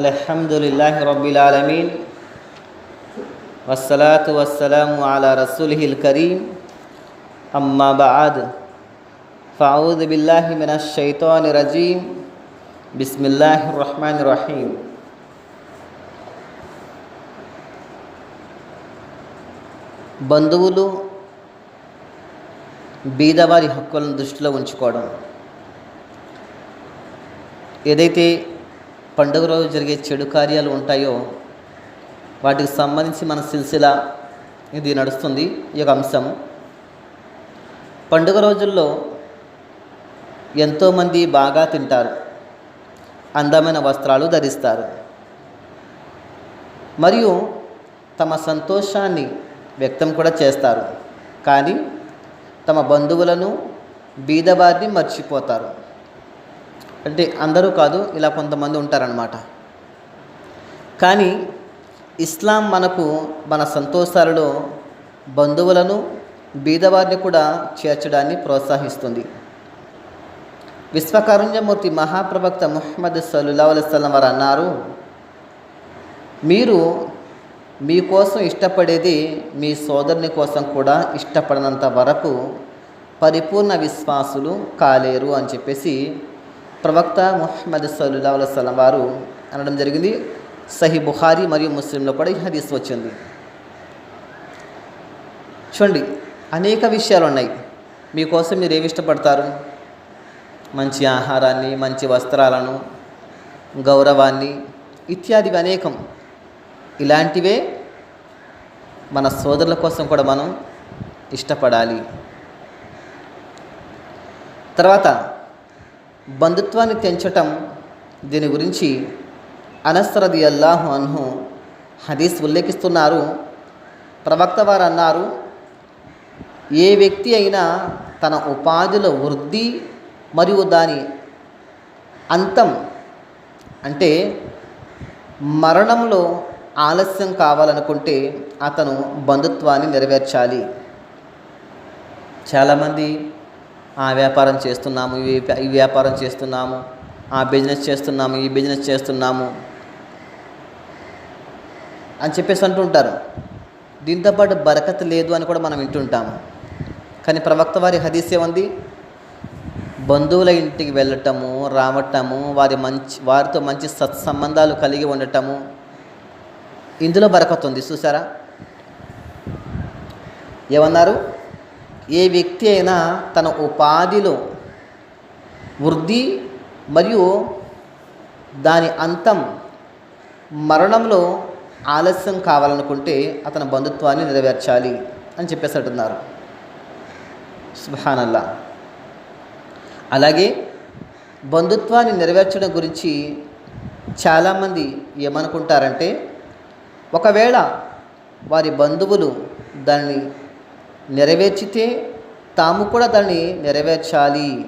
আলহামদুলিল্লাহ রবিল আলমিন। ওসলাত ওসালাম আলা রসুলহিল করিম। আম্মা বাদ। ফাউদ বিল্লাহ মিনা শৈতন রাজিম। বিসমিল্লাহ রহমান রহিম। బంధువులు బీదవారి హక్కులను దృష్టిలో ఉంచుకోవడం ఏదైతే పండుగ రోజు జరిగే చెడు కార్యాలు ఉంటాయో వాటికి సంబంధించి మన సిల్సిలా ఇది నడుస్తుంది. ఈ యొక్క అంశం. పండుగ రోజుల్లో ఎంతోమంది బాగా తింటారు. అందమైన వస్త్రాలు ధరిస్తారు. మరియు తమ సంతోషాన్ని వ్యక్తం కూడా చేస్తారు. కానీ తమ బంధువులను బీదవారిని మర్చిపోతారు. అంటే అందరూ కాదు ఇలా కొంతమంది ఉంటారనమాట కానీ ఇస్లాం మనకు మన సంతోషాలలో బంధువులను బీదవారిని కూడా చేర్చడాన్ని ప్రోత్సహిస్తుంది. విశ్వకారుణ్యమూర్తి మహాప్రవక్త ముహమ్మద్ సల్లా అలైస్లం వారు అన్నారు మీరు మీకోసం ఇష్టపడేది మీ సోదరుని కోసం కూడా ఇష్టపడనంత వరకు పరిపూర్ణ విశ్వాసులు కాలేరు అని చెప్పేసి ప్రవక్త ముహమ్మద్ సల్లా అలైస్లం వారు అనడం జరిగింది. సహీ బుఖారీ మరియు ముస్లింలో కూడా ఈ హదీస్ వచ్చింది. చూడండి అనేక విషయాలు ఉన్నాయి. మీకోసం మీరు ఏమి ఇష్టపడతారు? మంచి ఆహారాన్ని మంచి వస్త్రాలను గౌరవాన్ని ఇత్యాదివి అనేకం. ఇలాంటివే మన సోదరుల కోసం కూడా మనం ఇష్టపడాలి. తర్వాత బంధుత్వాన్ని తెంచటం దీని గురించి అనస్తరది అల్లాహు అన్హు హదీస్ ఉల్లేఖిస్తున్నారు. ప్రవక్త వారు అన్నారు ఏ వ్యక్తి అయినా తన ఉపాధుల వృద్ధి మరియు దాని అంతం అంటే మరణంలో ఆలస్యం కావాలనుకుంటే అతను బంధుత్వాన్ని నెరవేర్చాలి. చాలామంది వ్యాపారం చేస్తున్నాము ఈ ఈ వ్యాపారం చేస్తున్నాము ఆ బిజినెస్ చేస్తున్నాము ఈ బిజినెస్ చేస్తున్నాము అని చెప్పేసి అంటుంటారు దీంతోపాటు బరకత్ లేదు అని కూడా మనం వింటుంటాము. కానీ ప్రవక్త వారి హదీస్ ఉంది బంధువుల ఇంటికి వెళ్ళటము రావటము వారి మంచి వారితో మంచి సత్సంబంధాలు కలిగి ఉండటము. ఇందులో బరకత్ ఉంది. చూసారా ఏమన్నారు? ఏ వ్యక్తి అయినా తన ఉపాధిలో వృద్ధి మరియు దాని అంతం మరణంలో ఆలస్యం కావాలనుకుంటే అతని బంధుత్వాన్ని నెరవేర్చాలి అని చెప్పేసి అంటున్నారు సుభానల్లా అలాగే బంధుత్వాన్ని నెరవేర్చడం గురించి చాలామంది ఏమనుకుంటారంటే ఒకవేళ వారి బంధువులు దాన్ని నెరవేర్చితే తాము కూడా దాన్ని నెరవేర్చాలి.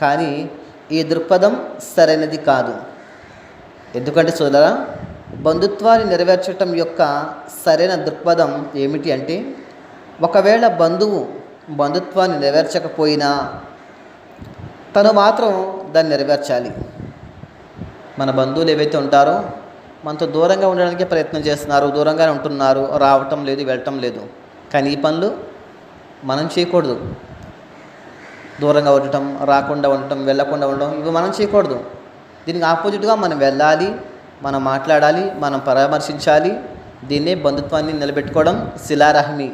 కానీ ఈ దృక్పథం సరైనది కాదు. ఎందుకంటే సోదరా బంధుత్వాన్ని నెరవేర్చటం యొక్క సరైన దృక్పథం ఏమిటి అంటే ఒకవేళ బంధువు బంధుత్వాన్ని నెరవేర్చకపోయినా తను మాత్రం దాన్ని నెరవేర్చాలి. మన బంధువులు ఏవైతే ఉంటారో మనతో దూరంగా ఉండడానికి ప్రయత్నం చేస్తున్నారు దూరంగానే ఉంటున్నారు రావటం లేదు వెళ్ళటం లేదు. కానీ ఈ పనులు మనం చేయకూడదు. దూరంగా ఉండటం రాకుండా ఉండటం వెళ్ళకుండా ఉండటం ఇవి మనం చేయకూడదు. దీనికి ఆపోజిట్గా మనం వెళ్ళాలి మనం మాట్లాడాలి మనం పరామర్శించాలి. దీన్నే బంధుత్వాన్ని నిలబెట్టుకోవడం శిలారహమి.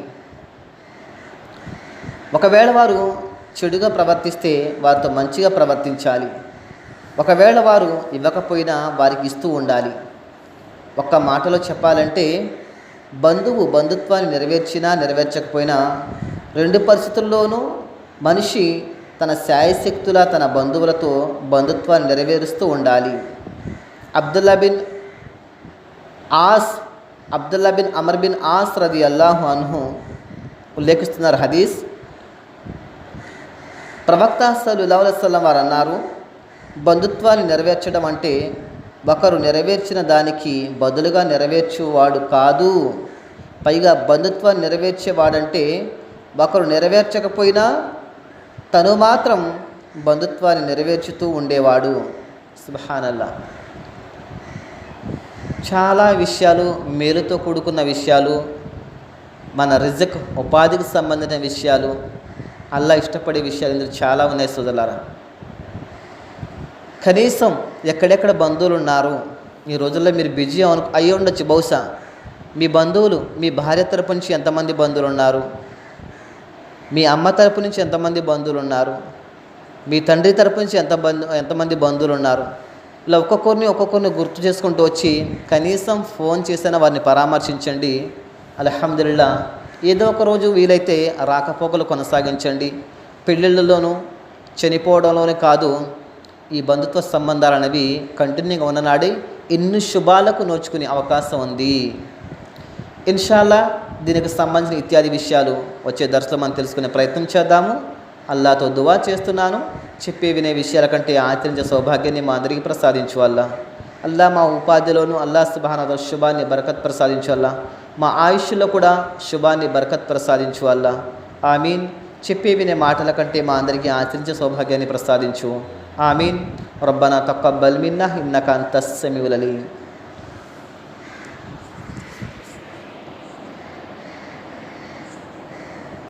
ఒకవేళ వారు చెడుగా ప్రవర్తిస్తే వారితో మంచిగా ప్రవర్తించాలి. ఒకవేళ వారు ఇవ్వకపోయినా వారికి ఇస్తూ ఉండాలి. ఒక్క మాటలో చెప్పాలంటే బంధువు బంధుత్వాన్ని నెరవేర్చినా నెరవేర్చకపోయినా రెండు పరిస్థితుల్లోనూ మనిషి తన శాయశక్తుల తన బంధువులతో బంధుత్వాన్ని నెరవేరుస్తూ ఉండాలి. Abdullah bin As Abdullah bin Amr bin As రది అల్లాహు అన్హు ఉల్లేఖిస్తున్నారు హదీస్. ప్రవక్త సల్లాహుల్లం వారు అన్నారు బంధుత్వాన్ని నెరవేర్చడం అంటే ఒకరు నెరవేర్చిన దానికి బదులుగా నెరవేర్చువాడు కాదు. పైగా బంధుత్వాన్ని నెరవేర్చేవాడంటే ఒకరు నెరవేర్చకపోయినా తను మాత్రం బంధుత్వాన్ని నెరవేర్చుతూ ఉండేవాడు. సుబహానల్లా చాలా విషయాలు మేలుతో కూడుకున్న విషయాలు మన రిజక్ ఉపాధికి సంబంధించిన విషయాలు అల్లా ఇష్టపడే విషయాలు ఇందులో చాలా ఉన్నాయి సోదరులారా. కనీసం ఎక్కడెక్కడ బంధువులు ఉన్నారు ఈ రోజుల్లో మీరు బిజీ అను అయ్యి ఉండొచ్చు బహుశా మీ బంధువులు మీ భార్య తరపు నుంచి ఎంతమంది బంధువులు ఉన్నారు మీ అమ్మ తరపు నుంచి ఎంతమంది బంధువులు ఉన్నారు మీ తండ్రి తరపు నుంచి ఎంత బంధు ఎంతమంది బంధువులు ఉన్నారు ఇలా ఒక్కొక్కరిని ఒక్కొక్కరిని గుర్తు చేసుకుంటూ వచ్చి కనీసం ఫోన్ చేసిన వారిని పరామర్శించండి. అలహమ్దుల్లా ఏదో ఒక రోజు వీలైతే రాకపోకలు కొనసాగించండి. పెళ్ళిళ్ళలోనూ చనిపోవడంలోనే కాదు ఈ బంధుత్వ సంబంధాలు అనేవి కంటిన్యూగా ఉన్ననాడే ఎన్ని శుభాలకు నోచుకునే అవకాశం ఉంది. ఇన్షాల్లా దీనికి సంబంధించిన ఇత్యాది విషయాలు వచ్చే దర్శనం మనం తెలుసుకునే ప్రయత్నం చేద్దాము. అల్లాతో దువా చేస్తున్నాను. చెప్పే వినే విషయాల కంటే ఆచరించే సౌభాగ్యాన్ని మా అందరికీ ప్రసాదించు అల్లా. అల్లా మా ఉపాధిలోనూ అల్లా సుబాన శుభాన్ని బరకత్ ప్రసాదించు అల్లా. మా ఆయుష్లో కూడా శుభాన్ని బరకత్ ప్రసాదించు అల్లా. ఆమీన్. చెప్పే వినే మాటల కంటే మా అందరికీ ఆచరించే సౌభాగ్యాన్ని ప్రసాదించు. ఆమీన్. రబ్బనా తప్ప మిన్నా ఇన్నక అంత సమీవులలి.